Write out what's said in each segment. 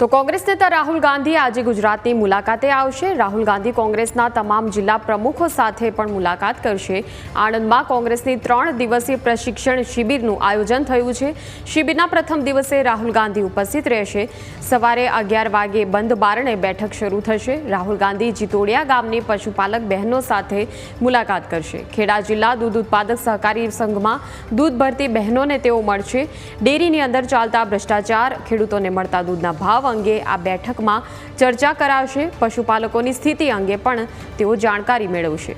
તો કોંગ્રેસ નેતા રાહુલ ગાંધી આજે ગુજરાતની મુલાકાતે આવશે. રાહુલ ગાંધી કોંગ્રેસના તમામ જિલ્લા પ્રમુખો સાથે પણ મુલાકાત કરશે. આણંદમાં કોંગ્રેસની ત્રણ દિવસીય પ્રશિક્ષણ શિબિરનું આયોજન થયું છે. શિબિરના પ્રથમ દિવસે રાહુલ ગાંધી ઉપસ્થિત રહેશે. સવારે અગિયાર વાગે બંધ બારણે બેઠક શરૂ થશે. રાહુલ ગાંધી જીતોડિયા ગામની પશુપાલક બહેનો સાથે મુલાકાત કરશે. ખેડા જિલ્લા દૂધ ઉત્પાદક સહકારી સંઘમાં દૂધ ભરતી બહેનોને તેઓ મળશે. ડેરીની અંદર ચાલતા ભ્રષ્ટાચાર ખેડૂતોને મળતા દૂધના ભાવ અંગે આ બેઠકમાં ચર્ચા કરાશે પશુપાલકોની સ્થિતિ અંગે પણ તેઓ જાણકારી મેળવશે.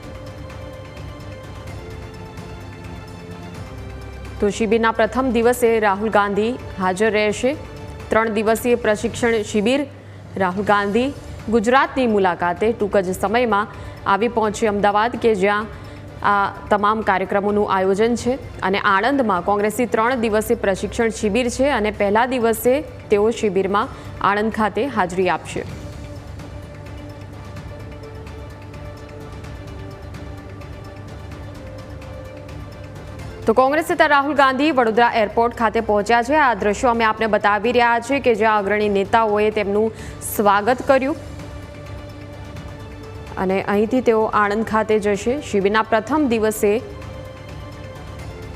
તો શિબિરના પ્રથમ દિવસે રાહુલ ગાંધી હાજર રહેશે. ત્રણ દિવસીય પ્રશિક્ષણ શિબિર, રાહુલ ગાંધી ગુજરાતની મુલાકાતે ટૂંક જ સમયમાં આવી પહોંચે અમદાવાદ કે જ્યાં આ તમામ કાર્યક્રમોનું આયોજન છે અને આણંદમાં કોંગ્રેસની ત્રણ દિવસીય પ્રશિક્ષણ શિબિર છે અને પહેલા દિવસે તેઓ શિબિરમાં આણંદ ખાતે હાજરી આપશે. તો કોંગ્રેસ નેતા રાહુલ ગાંધી વડોદરા એરપોર્ટ ખાતે પહોંચ્યા છે. આ દ્રશ્યો અમે આપને બતાવી રહ્યા છીએ કે જ્યાં અગ્રણી નેતાઓએ તેમનું સ્વાગત કર્યું. અને અહીંથી તેઓ આણંદ ખાતે જશે. શિબિરના પ્રથમ દિવસે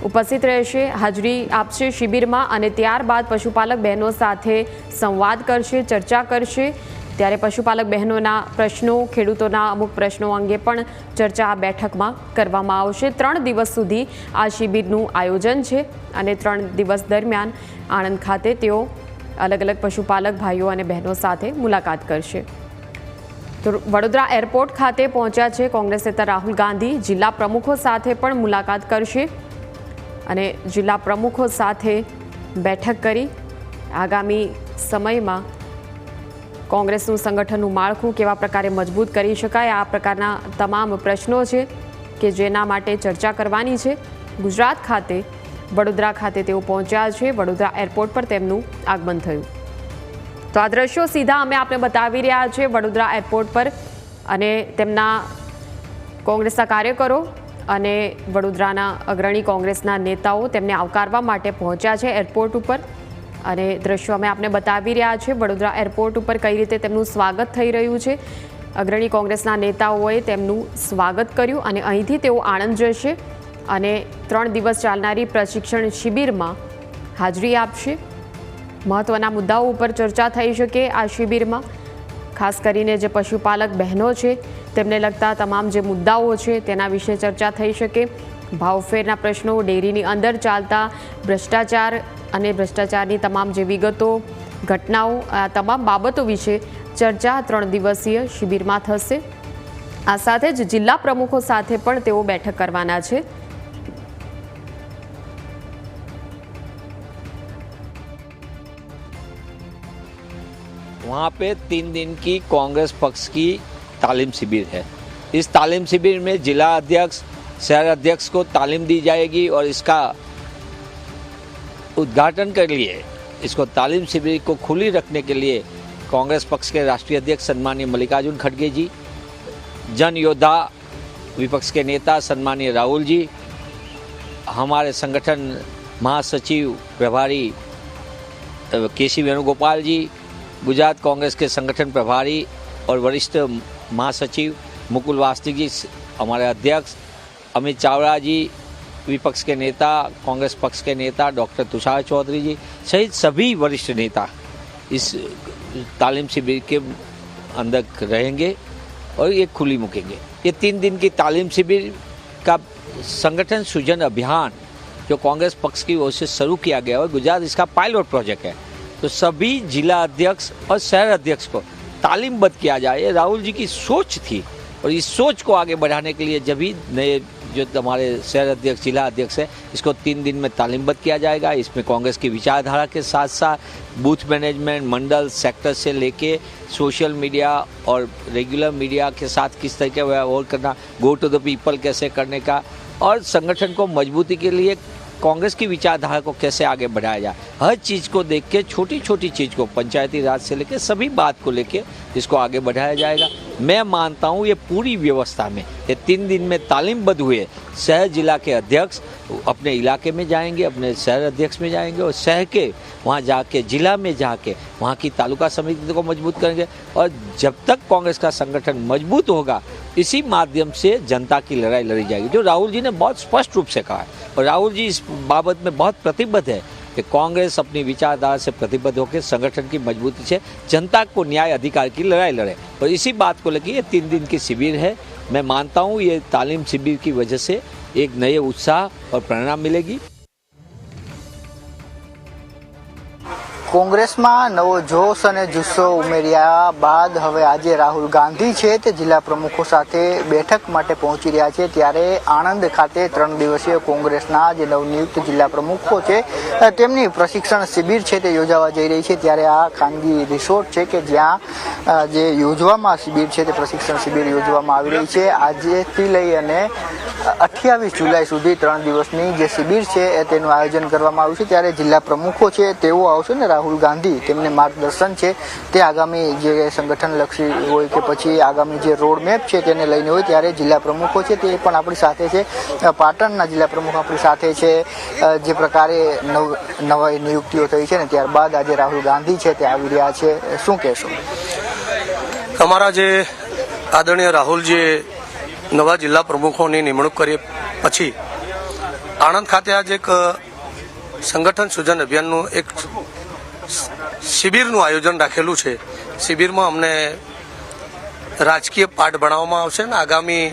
ઉપસ્થિત રહેશે, હાજરી આપશે શિબિરમાં અને ત્યારબાદ પશુપાલક બહેનો સાથે સંવાદ કરશે, ચર્ચા કરશે. ત્યારે પશુપાલક બહેનોના પ્રશ્નો, ખેડૂતોના અમુક પ્રશ્નો અંગે પણ ચર્ચા આ બેઠકમાં કરવામાં આવશે. ત્રણ દિવસ સુધી આ શિબિરનું આયોજન છે અને ત્રણ દિવસ દરમિયાન આણંદ ખાતે તેઓ અલગ અલગ પશુપાલક ભાઈઓ અને બહેનો સાથે મુલાકાત કરશે. વડોદરા એરપોર્ટ ખાતે પહોંચ્યા છે કોંગ્રેસ નેતા રાહુલ ગાંધી. જિલ્લા પ્રમુખો સાથે પણ મુલાકાત કરશે અને જિલ્લા પ્રમુખો સાથે બેઠક કરી. આગામી સમયમાં કોંગ્રેસનું સંગઠનનું માળખું કેવા પ્રકારે મજબૂત કરી શકાય, આ પ્રકારના તમામ પ્રશ્નો છે કે જેના માટે ચર્ચા કરવાની છે. ગુજરાત ખાતે, વડોદરા ખાતે તેઓ પહોંચ્યા છે. વડોદરા એરપોર્ટ પર તેમનું આગમન થયું. તો આ દ્રશ્યો સીધા અમે આપને બતાવી રહ્યા છીએ વડોદરા એરપોર્ટ પર અને તેમના કોંગ્રેસના કાર્યકરો અને વડોદરાના અગ્રણી કોંગ્રેસના નેતાઓ તેમને આવકારવા માટે પહોંચ્યા છે એરપોર્ટ ઉપર. અને દ્રશ્યો અમે આપને બતાવી રહ્યા છીએ વડોદરા એરપોર્ટ ઉપર કઈ રીતે તેમનું સ્વાગત થઈ રહ્યું છે. અગ્રણી કોંગ્રેસના નેતાઓએ તેમનું સ્વાગત કર્યું અને અહીંથી તેઓ આણંદ જશે અને ત્રણ દિવસ ચાલનારી પ્રશિક્ષણ શિબિરમાં હાજરી આપશે. મહત્ત્વના મુદ્દાઓ ઉપર ચર્ચા થઈ શકે આ શિબિરમાં. ખાસ કરીને જે પશુપાલક બહેનો છે, તેમને લગતા તમામ જે મુદ્દાઓ છે, તેના વિશે ચર્ચા થઈ શકે. ભાવફેરના પ્રશ્નો, ડેરીની અંદર ચાલતા ભ્રષ્ટાચાર અને ભ્રષ્ટાચારની તમામ જે વિગતો, ઘટનાઓ, આ તમામ બાબતો વિશે ચર્ચા ત્રણ દિવસીય શિબિરમાં થશે. આ સાથે જ જિલ્લા પ્રમુખો સાથે પણ તેઓ બેઠક કરવાના છે. वहाँ पे तीन दिन की कांग्रेस पक्ष की तालीम शिविर है। इस तालीम शिविर में जिला अध्यक्ष, शहर अध्यक्ष को तालीम दी जाएगी और इसका उद्घाटन के लिए, इसको तालीम शिविर को खुली रखने के लिए कांग्रेस पक्ष के राष्ट्रीय अध्यक्ष सन्मान्य मल्लिकार्जुन खड़गे जी, जन योद्धा विपक्ष के नेता सन्मान्य राहुल जी, हमारे संगठन महासचिव प्रभारी के सी वेणुगोपाल जी गुजरात कांग्रेस के संगठन प्रभारी और वरिष्ठ महासचिव मुकुल वास्तिक जी, हमारे अध्यक्ष अमित चावड़ा जी, विपक्ष के नेता, कांग्रेस पक्ष के नेता, डॉक्टर तुषार चौधरी जी सहित सभी वरिष्ठ नेता इस तालीम शिविर के अंदर रहेंगे और ये खुली मुकेंगे। ये तीन दिन की तालीम शिविर का संगठन सृजन अभियान जो कांग्रेस पक्ष की ओर से शुरू किया गया है गुजरात इसका पायलट प्रोजेक्ट है। तो सभी जिला अध्यक्ष और शहर अध्यक्ष को तालीमबद्ध किया जाए, ये राहुल जी की सोच थी। और इस सोच को आगे बढ़ाने के लिए जब भी नए जो हमारे शहर अध्यक्ष, जिला अध्यक्ष है, इसको तीन दिन में तालीमबद्ध किया जाएगा। इसमें कांग्रेस की विचारधारा के साथ साथ बूथ मैनेजमेंट, मंडल, सेक्टर से लेके सोशल मीडिया और रेगुलर मीडिया के साथ किस तरीके व्यवहार करना गो टू द पीपल कैसे करने का और संगठन को मजबूती के लिए कांग्रेस की विचारधारा को कैसे आगे बढ़ाया जाए हर चीज़ को देख के छोटी छोटी चीज़ को पंचायती राज से लेके सभी बात को लेके इसको आगे बढ़ाया जाएगा मैं मानता हूँ ये पूरी व्यवस्था में, ये तीन दिन में तालीमबद्ध हुए। शहर जिला के अध्यक्ष अपने इलाके में जाएँगे, अपने शहर अध्यक्ष में जाएँगे और शहर के, वहाँ जाके, जिला में जाके, वहाँ की तालुका समिति को मज़बूत करेंगे। और जब तक कांग्रेस का संगठन मज़बूत होगा, इसी माध्यम से जनता की लड़ाई लड़ी जाएगी। जो राहुल जी ने बहुत स्पष्ट रूप से कहा है, और राहुल जी इस बाबत में बहुत प्रतिबद्ध है। कि कांग्रेस अपनी विचारधारा से प्रतिबद्ध होकर संगठन की मजबूती से जनता को न्याय अधिकार की लड़ाई लड़े। और इसी बात को लेकर ये तीन दिन की शिविर है। मैं मानता हूँ ये तालीम शिविर की वजह से एक नए उत्साह और प्रेरणा मिलेगी। કોંગ્રેસમાં નવો જોશ અને જુસ્સો ઉમેર્યા બાદ હવે આજે રાહુલ ગાંધી છે તે જિલ્લા પ્રમુખો સાથે બેઠક માટે પહોંચી રહ્યા છે ત્યારે આણંદ ખાતે ત્રણ દિવસીય કોંગ્રેસના જે નવનિયુક્ત જિલ્લા પ્રમુખો છે તેમની પ્રશિક્ષણ શિબિર છે તે યોજાવા જઈ રહી છે. ત્યારે આ ખાનગી રિસોર્ટ છે કે જ્યાં જે યોજવામાં શિબિર છે તે પ્રશિક્ષણ શિબિર યોજવામાં આવી રહી છે. આજેથી લઈ અને અઠ્યાવીસ જુલાઈ સુધી ત્રણ દિવસની જે શિબિર છે એ તેનું આયોજન કરવામાં આવ્યું છે. ત્યારે જિલ્લા પ્રમુખો છે, તેઓ આવશે ને રાહુલ ગાંધી, તેમને માર્ગદર્શન છે. તે આગામી જે સંગઠન લક્ષી હોય કે પછી આગામી જે રોડ મેપ છે તેને લઈને હોય ત્યારે જિલ્લા પ્રમુખો છે તે પણ આપણી સાથે છે. પાટણના જિલ્લા પ્રમુખ આપણી સાથે છે. જે પ્રકારે નવ, નવાઈ નિયુક્તિઓ થઈ છે ને ત્યારબાદ આજે રાહુલ ગાંધી છે, તે આવી રહ્યા છે. શું કહેશો? અમારા જે આદરણીય રાહુલજીએ નવા જિલ્લા પ્રમુખોની નિમણૂક કરી પછી આણંદ ખાતે આજે એક સંગઠન સૂજન અભિયાનનું એક શિબિરનું આયોજન રાખેલું છે. શિબિરમાં અમને રાજકીય પાઠ ભણાવવામાં આવશે ને આગામી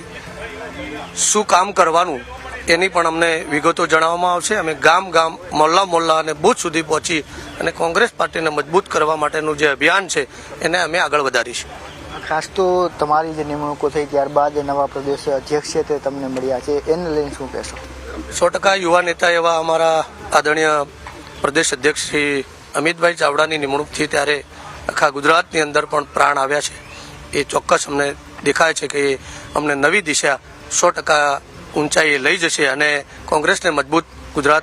શું કામ કરવાનું એની પણ અમને વિગતો જણાવવામાં આવશે. અમે ગામ ગામ, મોલ્લા મોલ્લા અને બુથ સુધી પહોંચી અને કોંગ્રેસ પાર્ટીને મજબૂત કરવા માટેનું જે અભિયાન છે, એને અમે આગળ વધારીશું. ખાસ તો તમારી જે નિમણૂકો થઈ ત્યારબાદ નવા પ્રદેશ અધ્યક્ષ છે તે તમને મળ્યા છે. એને લઈને શું કહેશો? સો ટકા યુવા નેતા એવા અમારા આદરણીય પ્રદેશ અધ્યક્ષ શ્રી અમિતભાઈ ચાવડાની નિમણૂકથી ત્યારે આખા ગુજરાતની અંદર પણ પ્રાણ આવ્યા છે. એ ચોક્કસ અમને દેખાય છે કે એ અમને નવી દિશા સો ટકા ઊંચાઈએ લઈ જશે અને કોંગ્રેસને મજબૂત ગુજરાત